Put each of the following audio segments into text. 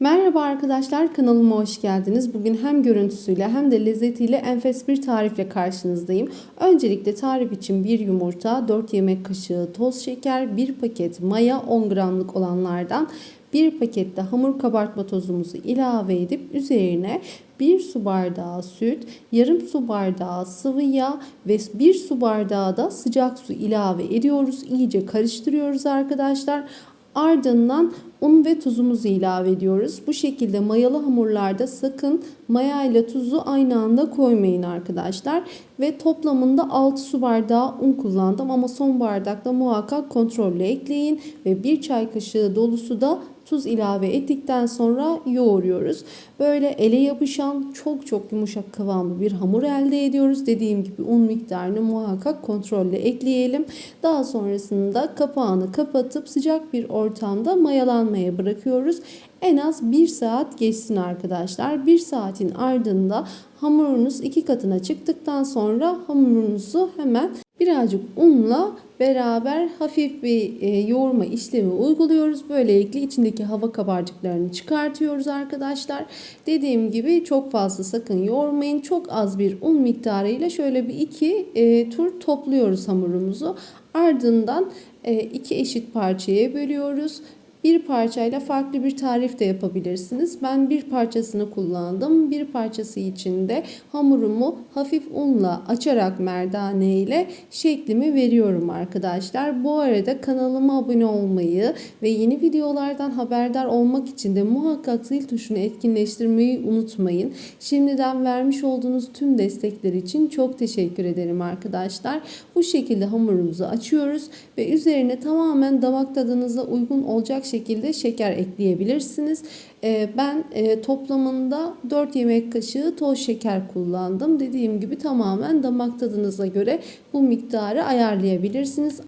Merhaba arkadaşlar kanalıma hoş geldiniz. Bugün hem görüntüsüyle hem de lezzetiyle enfes bir tarifle karşınızdayım. Öncelikle tarif için bir yumurta, 4 yemek kaşığı toz şeker, 1 paket maya 10 gramlık olanlardan 1 pakette hamur kabartma tozumuzu ilave edip üzerine 1 su bardağı süt, yarım su bardağı sıvı yağ ve 1 su bardağı da sıcak su ilave ediyoruz. İyice karıştırıyoruz arkadaşlar. Ardından un ve tuzumuzu ilave ediyoruz. Bu şekilde mayalı hamurlarda sakın maya ile tuzu aynı anda koymayın arkadaşlar. Ve toplamında 6 su bardağı un kullandım ama son bardakta muhakkak kontrolle ekleyin. Ve 1 çay kaşığı dolusu da tuz ilave ettikten sonra yoğuruyoruz. Böyle ele yapışan çok çok yumuşak kıvamlı bir hamur elde ediyoruz. Dediğim gibi un miktarını muhakkak kontrolle ekleyelim. Daha sonrasında kapağını kapatıp sıcak bir ortamda mayalanmaya bırakıyoruz. En az 1 saat geçsin arkadaşlar. 1 saatin ardında hamurunuz iki katına çıktıktan sonra hamurunuzu hemen birazcık unla beraber hafif bir e, yoğurma işlemi uyguluyoruz. Böylelikle içindeki hava kabarcıklarını çıkartıyoruz arkadaşlar. Dediğim gibi çok fazla sakın yoğurmayın. Çok az bir un miktarıyla şöyle bir iki e, tur topluyoruz hamurumuzu. Ardından e, iki eşit parçaya bölüyoruz. Bir parçayla farklı bir tarif de yapabilirsiniz. Ben bir parçasını kullandım. Bir parçası için de hamurumu hafif unla açarak merdane ile şeklimi veriyorum arkadaşlar. Bu arada kanalıma abone olmayı ve yeni videolardan haberdar olmak için de muhakkak zil tuşunu etkinleştirmeyi unutmayın. Şimdiden vermiş olduğunuz tüm destekler için çok teşekkür ederim arkadaşlar. Bu şekilde hamurumuzu açıyoruz ve üzerine tamamen damak tadınıza uygun olacak şekilde şeker ekleyebilirsiniz. Ee, ben e, toplamında 4 yemek kaşığı toz şeker kullandım. Dediğim gibi tamamen damak tadınıza göre bu miktarı ayarlayabilirsiniz.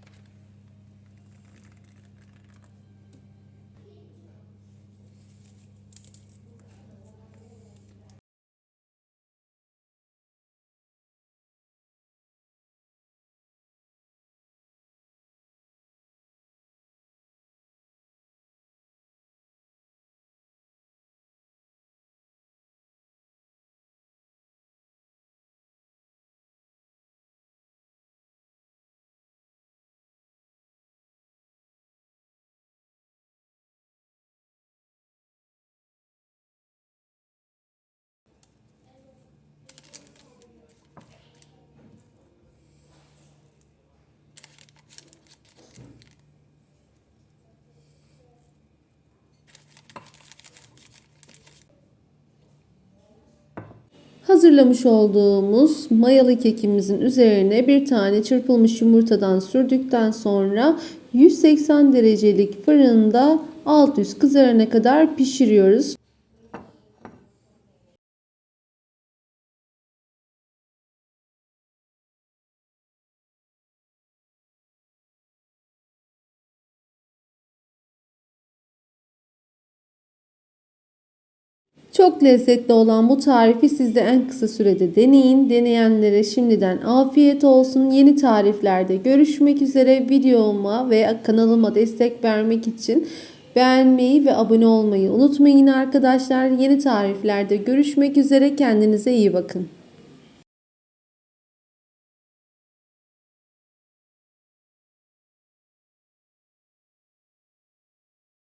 Hazırlamış olduğumuz mayalı kekimizin üzerine bir tane çırpılmış yumurtadan sürdükten sonra 180 derecelik fırında alt üst kızarana kadar pişiriyoruz. Çok lezzetli olan bu tarifi siz de en kısa sürede deneyin. Deneyenlere şimdiden afiyet olsun. Yeni tariflerde görüşmek üzere. Videoma ve kanalıma destek vermek için beğenmeyi ve abone olmayı unutmayın arkadaşlar. Yeni tariflerde görüşmek üzere. Kendinize iyi bakın.